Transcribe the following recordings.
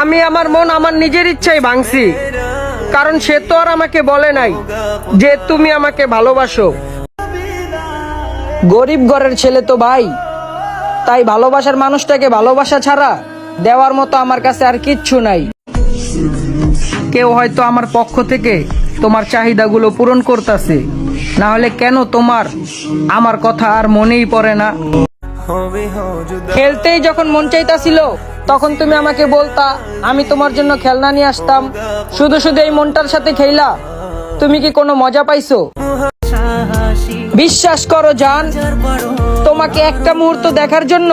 আমি আমার মন আমার নিজের ইচ্ছাই ভাঙছি। কারণ সে তো আর আমাকে বলে নাই যে তুমি আমাকে ভালোবাসো। গরিব ঘরের ছেলে তো ভাই। তাই ভালোবাসার মানুষটাকে ভালোবাসা ছাড়া দেওয়ার মতো আমার কাছে আর কিচ্ছু নাই। কেউ হয়তো আমার পক্ষ থেকে তোমার চাহিদাগুলো পূরণ করতেছে। না হলে কেন তোমার আমার কথা আর মনেই পড়ে না? খেলতেই যখন মন চাইতাছিল, তখন তুমি আমাকে বলতা, আমি তোমার জন্য খেলনা নিয়ে আসতাম। শুধু শুধু এই মনটার সাথে খেলা তুমি কি কোনো মজা পাইছো? বিশ্বাস করো, জান, তোমাকে একটা মুহূর্ত দেখার জন্য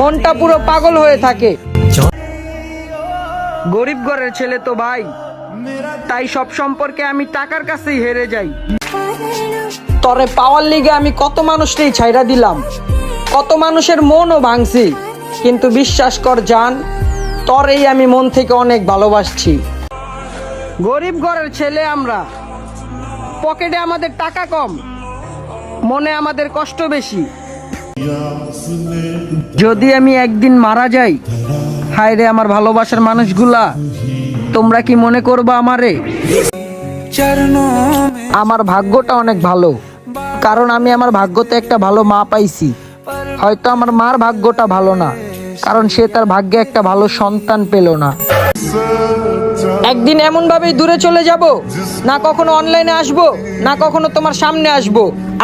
মনটা পুরো পাগল হয়ে থাকে। গরিব ঘরের ছেলে তো ভাই, তাই সব সম্পর্কে আমি টাকার কাছেই হেরে যাই। তরে পাওয়ার লিগে আমি কত মানুষকেই ছাইরা দিলাম। কত মানুষের মনও ভাঙছি। কিন্তু বিশ্বাস কর জান, তরেই আমি মন থেকে অনেক ভালোবাসছি। গরিব ঘরের ছেলে আমরা, পকেটে আমাদের টাকা কম, মনে আমাদের কষ্ট বেশি। যদি আমি একদিন মারা যাই হায় রে আমার ভালোবাসার মানুষগুলা, তোমরা কি মনে করবা আমারে? আমার ভাগ্যটা অনেক ভালো, কারণ আমি আমার ভাগ্যতে একটা ভালো মা পাইছি। হয়তো আমার মার ভাগ্যটা ভালো না কারণ সে তার ভাগ্যে একটা ভালো সন্তান পেল না। একদিন এমন ভাবেই দূরে চলে যাব না কখনো অনলাইনে আসব না কখনো তোমার সামনে আসব।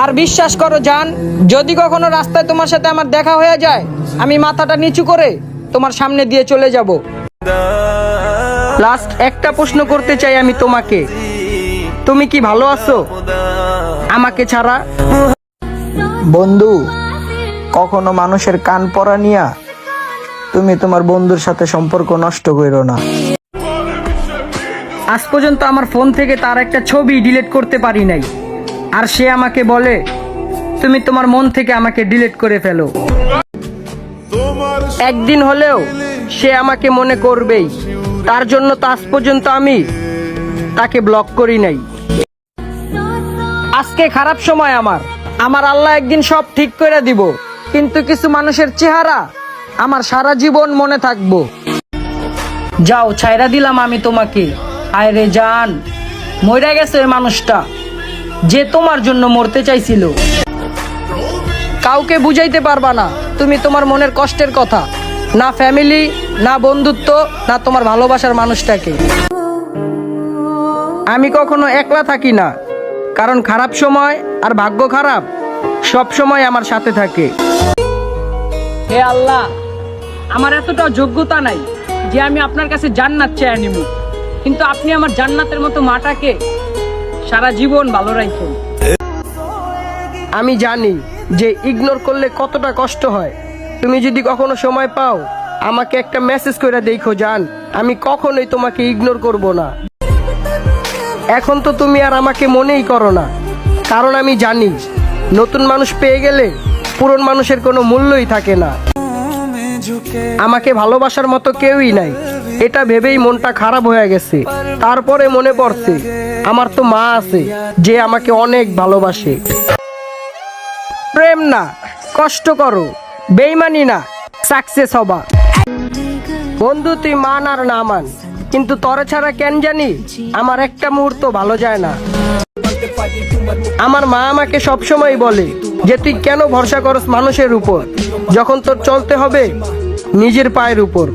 আর বিশ্বাস করো জান যদি কখনো রাস্তায় তোমার সাথে আমার দেখা হয়ে যায় আমি মাথাটা নিচু করে তোমার সামনে দিয়ে চলে যাব। লাস্ট একটা প্রশ্ন করতে চাই আমি তোমাকে। তুমি কি ভালো আছো? আমাকে ছাড়া? বন্ধু কখনো মানুষের কান পরা নিয়া তুমি তোমার বন্ধুর সাথে সম্পর্ক নষ্ট করো না। আজ পর্যন্ত আমার ফোন থেকে তার একটা ছবি ডিলিট করতে পারি নাই। আর সে আমাকে বলে, তুমি তোমার মন থেকে আমাকে ডিলিট করে ফেলো। একদিন হলেও সে আমাকে মনে করবেই। তার জন্য তো আজ পর্যন্ত আমি তাকে ব্লক করি নাই। আজকে খারাপ সময় আমার। আমার আল্লাহ একদিন সব ঠিক করে দিব। কিন্তু কিছু মানুষের চেহারা আমার সারা জীবন মনে থাকব। যাও, ছাইরা দিলাম আমি তোমাকে। আয় রে জান, মইরা গেছে ওই মানুষটা। যে তোমার জন্য মরতে চাইছিল। কাউকে বুঝাইতে পারবা না, তুমি তোমার মনের কষ্টের কথা। না ফ্যামিলি, না বন্ধুত্ব, না তোমার ভালোবাসার মানুষটাকে। আমি কখনো একলা থাকি না, কারণ খারাপ সময় আর ভাগ্য খারাপ। সব সময় আমার সাথে থাকে। হে আল্লাহ আমার এতটা যোগ্যতা নাই যে আমি আপনার কাছে জান্নাত চেয়ে নিব। কিন্তু আপনি আমার জান্নাতের মতো মাটাকে সারা জীবন ভালো রাখেন। আমি জানি যে ইগনোর করলে কতটা কষ্ট হয়। তুমি যদি কখনো সময় পাও আমাকে একটা মেসেজ করে দেখো জান আমি কখনোই তোমাকে ইগনোর করব না। এখন তো তুমি আর আমাকে মনেই করো না কারণ আমি জানি নতুন মানুষ পেয়ে গেলে পুরন মানুষের কোনো মূল্যই থাকে না। আমাকে ভালোবাসার মতো কেউই নাই। এটা ভেবেই মনটা খারাপ হয়ে গেছে। তারপরে মনে পড়ছে, আমার তো মা আছে, যে আমাকে অনেক ভালোবাসে। প্রেম না, কষ্ট করো, বেইমানি না সাকসেস হবা। বন্ধু, তুই মান আর না মান, কিন্তু তরে ছাড়া কেন জানি আমার একটা মুহূর্ত ভালো যায় না। আমার মা আমাকে সবসময় বলে যে, তুই কেন ভরসা করস মানুষের উপর? যখন তোর চলতে হবে, নিজের পায়ের উপর।